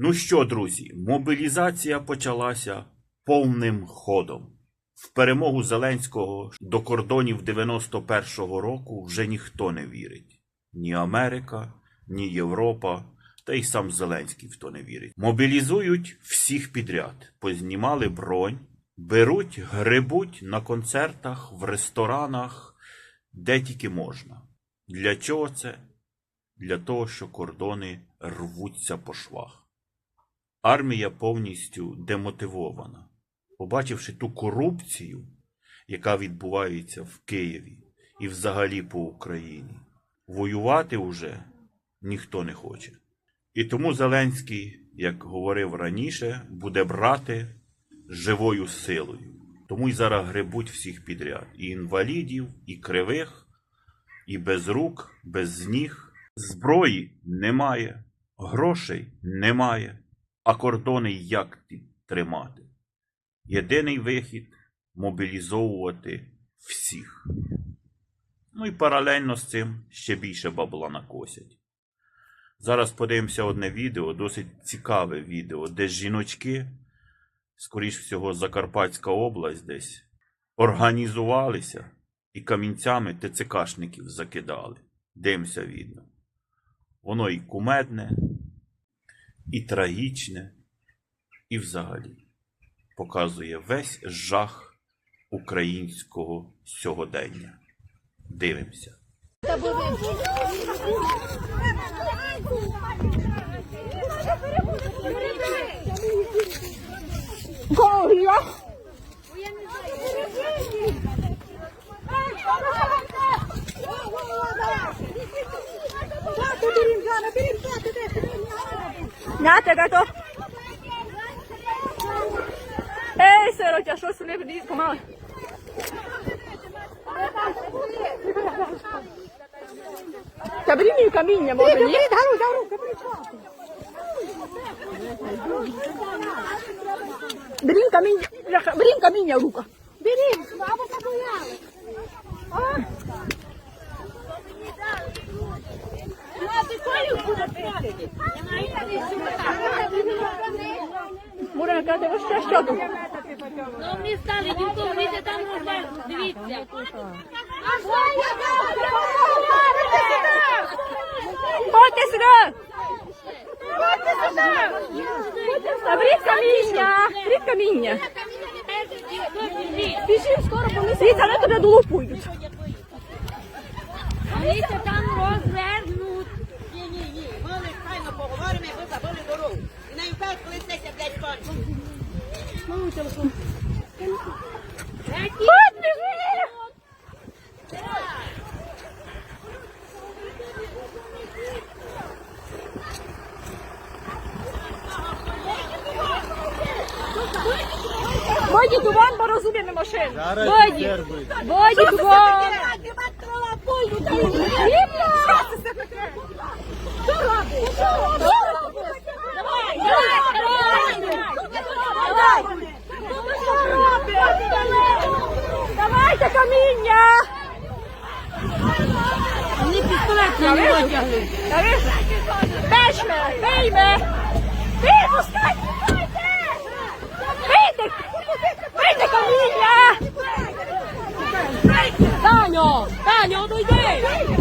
Ну що, друзі, мобілізація почалася повним ходом. В перемогу Зеленського до кордонів 91-го року вже ніхто не вірить. Ні Америка, ні Європа, та й сам Зеленський в то не вірить. Мобілізують всіх підряд, познімали бронь, беруть, грибуть на концертах, в ресторанах, де тільки можна. Для чого це? Для того, що кордони рвуться по швах. Армія повністю демотивована. Побачивши ту корупцію, яка відбувається в Києві і взагалі по Україні, воювати вже ніхто не хоче. І тому Зеленський, як говорив раніше, буде брати живою силою. Тому й зараз грибуть всіх підряд: і інвалідів, і кривих, і без рук, без ніг. Зброї немає, грошей немає, а кордони як тримати? Єдиний вихід мобілізовувати всіх. Ну і паралельно з цим ще більше бабла накосять. Зараз подивимося одне відео, досить цікаве відео, де жіночки, скоріш всього, Закарпатська область десь, організувалися і камінцями ТЦКшників закидали. Дивимося відео. Воно і кумедне, і трагічне, і взагалі показує весь жах українського сьогодення. Дивимося. Нате, гато. Ей, сиротя, що сюди вліз, помали. Та бери мені каміння, може, ні? Бери каміння, бляха, бери каміння в руку. Мура, каже, ось що, що тут? Ну, мені стали дівко, вийде там розверху, дивіться. А що я Ходьте сюди! Ходьте Та беріть каміння, беріть каміння. Біжим скоро понесіть, але туди долупують. Дивіться, там розвернуть. Ні, ні, ні. Ми файно поговоримо, і ви забули дорогу. І на імпер, коли сесія, блядь, кончить. Ходь, біжи! Войдіть у ван, бо розуміємо машину. Войдіть. Войдіть у Weźmy, wyjmy! Wy, puszczajcie, Wyjdę! Wyjdę, Kamilia! Tanio! Tanio, no!